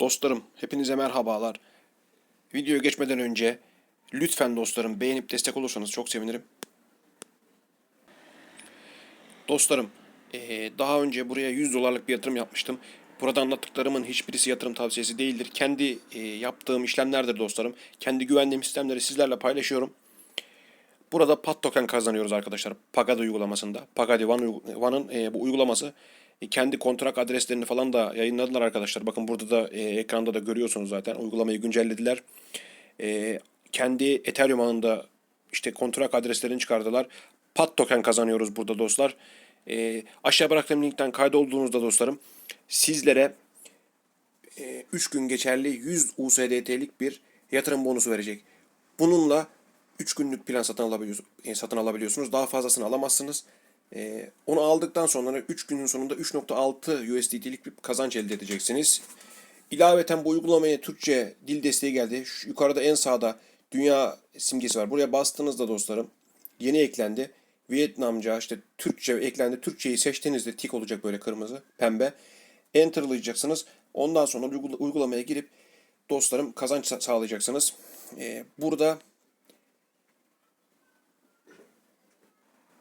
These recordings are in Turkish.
Dostlarım, hepinize merhabalar. Videoya geçmeden önce lütfen dostlarım beğenip destek olursanız çok sevinirim. Dostlarım, daha önce buraya 100 dolarlık bir yatırım yapmıştım. Burada anlattıklarımın hiçbirisi yatırım tavsiyesi değildir. Kendi yaptığım işlemlerdir dostlarım. Kendi güvendiğim sistemleri sizlerle paylaşıyorum. Burada PAT token kazanıyoruz arkadaşlar. Pagadi uygulamasında. Pagadi One'ın bu uygulaması kendi kontrak adreslerini falan da yayınladılar arkadaşlar. Bakın burada da e, ekranda da görüyorsunuz zaten. Uygulamayı güncellediler. E, kendi Ethereum ağında işte kontrak adreslerini çıkardılar. PAT token kazanıyoruz burada dostlar. E, aşağı bıraktığım linkten kaydolduğunuzda dostlarım sizlere 3 gün geçerli 100 USDT'lik bir yatırım bonusu verecek. Bununla 3 günlük plan satın alabiliyorsunuz. satın alabiliyorsunuz. Daha fazlasını alamazsınız. E, onu aldıktan sonra 3 günün sonunda 3.6 USDT'lik bir kazanç elde edeceksiniz. İlaveten bu uygulamaya Türkçe dil desteği geldi. Şu yukarıda en sağda dünya simgesi var. Buraya bastığınızda dostlarım yeni eklendi. Vietnamca işte Türkçe eklendi. Türkçeyi seçtiğinizde tik olacak böyle kırmızı, pembe. Enter'layacaksınız. Ondan sonra uygula- uygulamaya girip dostlarım kazanç sa- sağlayacaksınız. Ee, burada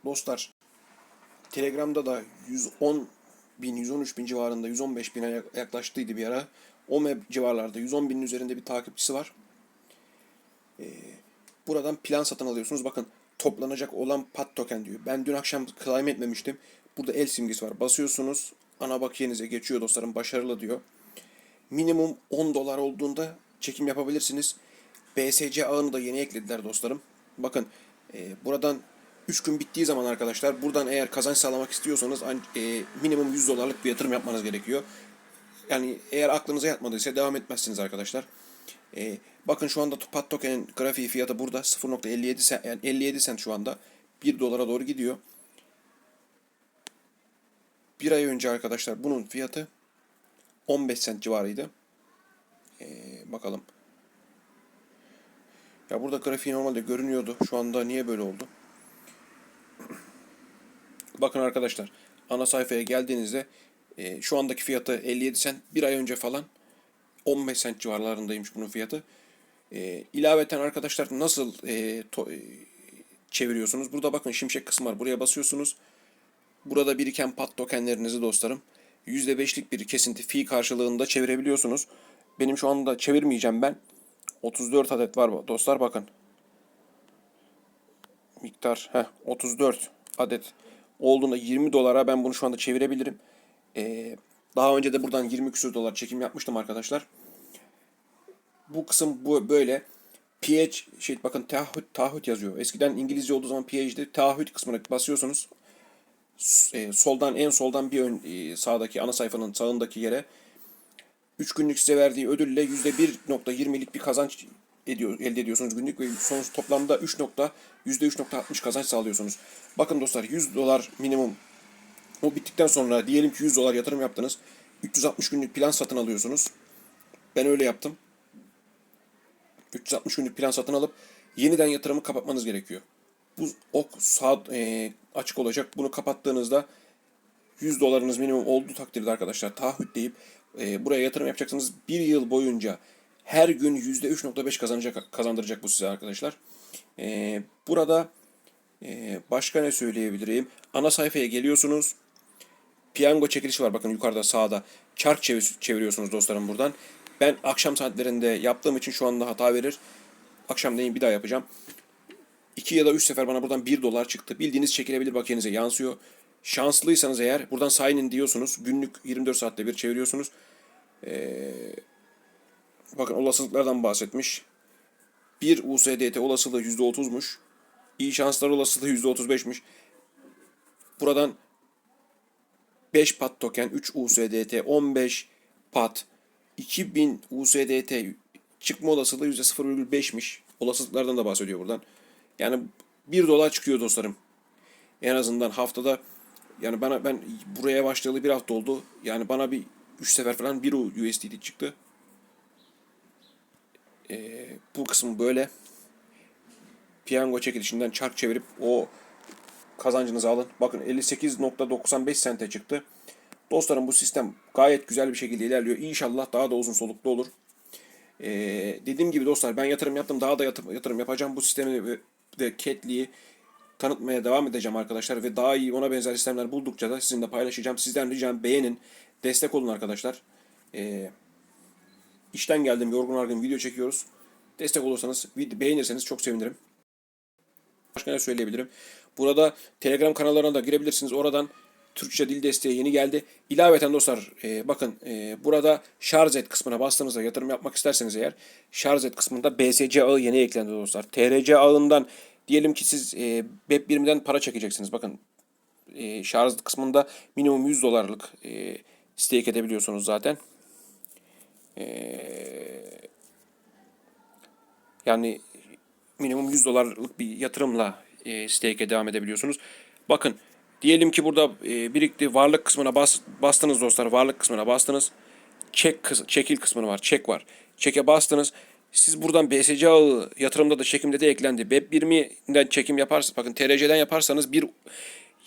dostlar Telegram'da da 110 bin, 113 bin civarında, 115 bine yak- yaklaştıydı bir ara. O civarlarda 110 binin üzerinde bir takipçisi var. Ee, buradan plan satın alıyorsunuz. Bakın toplanacak olan pat token diyor. Ben dün akşam claim etmemiştim. Burada el simgesi var. Basıyorsunuz. Ana bakiyenize geçiyor dostlarım. Başarılı diyor. Minimum 10 dolar olduğunda çekim yapabilirsiniz. BSC ağını da yeni eklediler dostlarım. Bakın e, buradan 3 gün bittiği zaman arkadaşlar buradan eğer kazanç sağlamak istiyorsanız an- e, minimum 100 dolarlık bir yatırım yapmanız gerekiyor. Yani eğer aklınıza yatmadıysa devam etmezsiniz arkadaşlar. E, bakın şu anda Pat Token'in grafiği fiyatı burada 0.57 sent, yani 57 sent şu anda 1 dolara doğru gidiyor. Bir ay önce arkadaşlar bunun fiyatı 15 sent civarıydı. E, bakalım. Ya burada grafiği normalde görünüyordu. Şu anda niye böyle oldu? Bakın arkadaşlar ana sayfaya geldiğinizde e, şu andaki fiyatı 57 sent. Bir ay önce falan 15 sent civarlarındaymış bunun fiyatı. E, ilaveten arkadaşlar nasıl e, to- e, çeviriyorsunuz? Burada bakın şimşek kısmı var. Buraya basıyorsunuz. Burada biriken pat tokenlerinizi dostlarım %5'lik bir kesinti fee karşılığında çevirebiliyorsunuz. Benim şu anda çevirmeyeceğim ben. 34 adet var dostlar bakın. Miktar heh, 34 adet olduğunda 20 dolara ben bunu şu anda çevirebilirim. Ee, daha önce de buradan 20 küsur dolar çekim yapmıştım arkadaşlar. Bu kısım bu böyle. PH şey bakın taahhüt taahhüt yazıyor. Eskiden İngilizce olduğu zaman PH'de taahhüt kısmına basıyorsunuz. E, soldan en soldan bir ön e, sağdaki ana sayfanın sağındaki yere 3 günlük size verdiği ödülle %1.20'lik bir kazanç ediyor, elde ediyorsunuz günlük ve sonuç toplamda 3 nokta, %3.60 kazanç sağlıyorsunuz. Bakın dostlar 100 dolar minimum o bittikten sonra diyelim ki 100 dolar yatırım yaptınız. 360 günlük plan satın alıyorsunuz. Ben öyle yaptım. 360 günlük plan satın alıp yeniden yatırımı kapatmanız gerekiyor. Bu ok sağ e, açık olacak. Bunu kapattığınızda 100 dolarınız minimum olduğu takdirde arkadaşlar taahhüt e, buraya yatırım yapacaksınız. Bir yıl boyunca her gün %3.5 kazanacak, kazandıracak bu size arkadaşlar. E, burada e, başka ne söyleyebilirim? Ana sayfaya geliyorsunuz. Piyango çekilişi var bakın yukarıda sağda. Çark çevir- çeviriyorsunuz dostlarım buradan. Ben akşam saatlerinde yaptığım için şu anda hata verir. Akşam değil bir daha yapacağım. 2 ya da 3 sefer bana buradan 1 dolar çıktı. Bildiğiniz çekilebilir bakiyenize yansıyor. Şanslıysanız eğer buradan sign in diyorsunuz. Günlük 24 saatte bir çeviriyorsunuz. Ee, bakın olasılıklardan bahsetmiş. 1 USDT olasılığı %30'muş. İyi şanslar olasılığı %35'miş. Buradan 5 pat token, 3 USDT, 15 pat, 2000 USDT çıkma olasılığı %0,5'miş. Olasılıklardan da bahsediyor buradan. Yani 1 dolar çıkıyor dostlarım. En azından haftada yani bana ben buraya başlayalı bir hafta oldu. Yani bana bir 3 sefer falan 1 USDT çıktı. Ee, bu kısmı böyle. Piyango çekilişinden çark çevirip o kazancınızı alın. Bakın 58.95 sente çıktı. Dostlarım bu sistem gayet güzel bir şekilde ilerliyor. İnşallah daha da uzun soluklu olur. Ee, dediğim gibi dostlar ben yatırım yaptım. Daha da yatırım, yatırım yapacağım. Bu sistemi ve Cat'liği tanıtmaya devam edeceğim arkadaşlar. Ve daha iyi ona benzer sistemler buldukça da sizinle paylaşacağım. Sizden ricam beğenin. Destek olun arkadaşlar. Ee, işten geldim yorgun argın video çekiyoruz. Destek olursanız, beğenirseniz çok sevinirim. Başka ne söyleyebilirim? Burada Telegram kanallarına da girebilirsiniz. Oradan Türkçe dil desteği yeni geldi. İlaveten dostlar e, bakın e, burada şarj et kısmına bastığınızda yatırım yapmak isterseniz eğer şarj et kısmında BSC ağı yeni eklendi dostlar. TRC ağından diyelim ki siz e, BEP20'den para çekeceksiniz. Bakın e, şarj kısmında minimum 100 dolarlık e, stake edebiliyorsunuz zaten. Yani minimum 100 dolarlık bir yatırımla e, stake'e devam edebiliyorsunuz. Bakın diyelim ki burada e, birikti varlık kısmına bas, bastınız dostlar. Varlık kısmına bastınız. Çek kıs- çekil kısmını var. Çek var. Çeke bastınız. Siz buradan BSC ağı yatırımda da çekimde de eklendi. BEP20'den çekim yaparsanız bakın TRC'den yaparsanız bir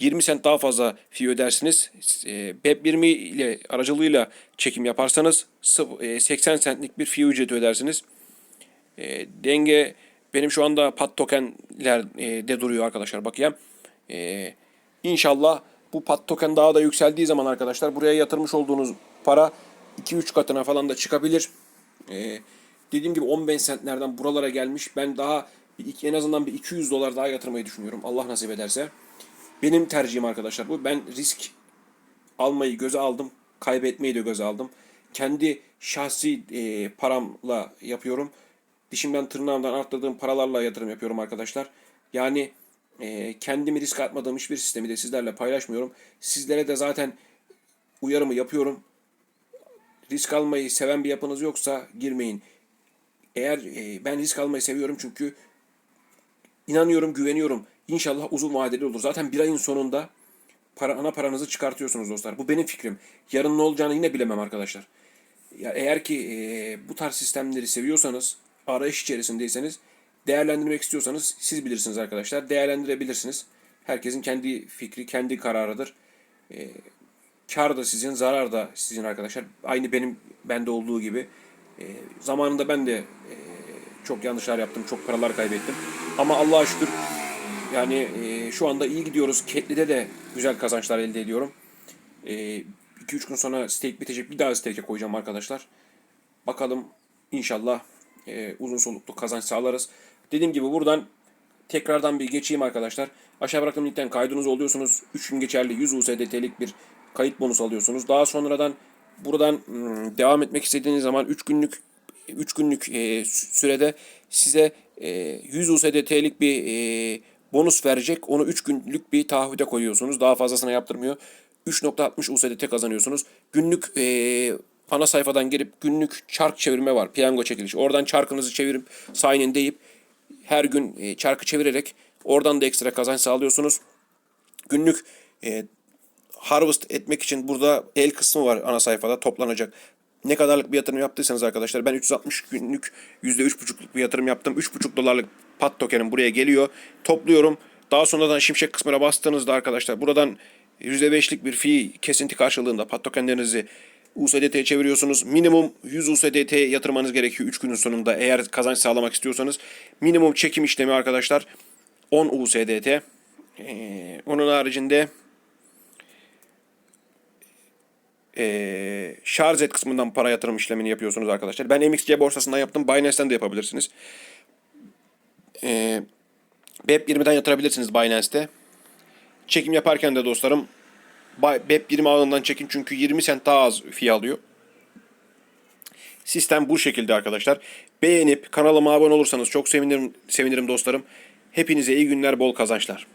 20 sent daha fazla fee ödersiniz. E, BEP20 ile aracılığıyla çekim yaparsanız sıf- e, 80 centlik bir fee ücreti ödersiniz. E, denge benim şu anda pat tokenler e, de duruyor arkadaşlar bakayım. İnşallah bu pat token daha da yükseldiği zaman arkadaşlar buraya yatırmış olduğunuz para 2-3 katına falan da çıkabilir. Dediğim gibi 15 centlerden buralara gelmiş. Ben daha en azından bir 200 dolar daha yatırmayı düşünüyorum. Allah nasip ederse. Benim tercihim arkadaşlar bu. Ben risk almayı göze aldım. Kaybetmeyi de göze aldım. Kendi şahsi e, paramla yapıyorum. Dişimden tırnağımdan arttırdığım paralarla yatırım yapıyorum arkadaşlar. Yani e, kendimi risk atmadığım hiçbir sistemi de sizlerle paylaşmıyorum. Sizlere de zaten uyarımı yapıyorum. Risk almayı seven bir yapınız yoksa girmeyin. Eğer e, ben risk almayı seviyorum çünkü inanıyorum, güveniyorum. İnşallah uzun vadeli olur. Zaten bir ayın sonunda para, ana paranızı çıkartıyorsunuz dostlar. Bu benim fikrim. Yarın ne olacağını yine bilemem arkadaşlar. Ya eğer ki e, bu tarz sistemleri seviyorsanız, arayış içerisindeyseniz, değerlendirmek istiyorsanız siz bilirsiniz arkadaşlar. Değerlendirebilirsiniz. Herkesin kendi fikri, kendi kararıdır. E, kar da sizin, zarar da sizin arkadaşlar. Aynı benim bende olduğu gibi. E, zamanında ben de e, çok yanlışlar yaptım, çok paralar kaybettim. Ama Allah'a şükür yani e, şu anda iyi gidiyoruz. Ketli'de de güzel kazançlar elde ediyorum. 2-3 gün sonra stake bitecek. Bir daha stake'e koyacağım arkadaşlar. Bakalım inşallah e, uzun soluklu kazanç sağlarız. Dediğim gibi buradan tekrardan bir geçeyim arkadaşlar. Aşağı bıraktığım linkten kaydınız oluyorsunuz. 3 gün geçerli 100 USDT'lik bir kayıt bonusu alıyorsunuz. Daha sonradan buradan hmm, devam etmek istediğiniz zaman 3 günlük 3 günlük e, sürede size e, 100 USDT'lik bir e, bonus verecek. Onu 3 günlük bir taahhüde koyuyorsunuz. Daha fazlasına yaptırmıyor. 3.60 USDT kazanıyorsunuz. Günlük e, ana sayfadan girip günlük çark çevirme var. Piyango çekilişi. Oradan çarkınızı çevirip sign in deyip her gün e, çarkı çevirerek oradan da ekstra kazanç sağlıyorsunuz. Günlük e, harvest etmek için burada el kısmı var ana sayfada toplanacak. Ne kadarlık bir yatırım yaptıysanız arkadaşlar ben 360 günlük %3,5'luk bir yatırım yaptım. 3,5 dolarlık pat tokenim buraya geliyor. Topluyorum. Daha sonradan şimşek kısmına bastığınızda arkadaşlar buradan %5'lik bir fee kesinti karşılığında pat tokenlerinizi USDT'ye çeviriyorsunuz. Minimum 100 USDT yatırmanız gerekiyor 3 günün sonunda eğer kazanç sağlamak istiyorsanız. Minimum çekim işlemi arkadaşlar 10 USDT. Ee, onun haricinde e, şarj et kısmından para yatırım işlemini yapıyorsunuz arkadaşlar. Ben MXC borsasından yaptım. Binance'ten de yapabilirsiniz. E, BEP20'den yatırabilirsiniz Binance'te. Çekim yaparken de dostlarım BEP20 ağından çekin çünkü 20 sent daha az fiyat alıyor. Sistem bu şekilde arkadaşlar. Beğenip kanalıma abone olursanız çok sevinirim, sevinirim dostlarım. Hepinize iyi günler, bol kazançlar.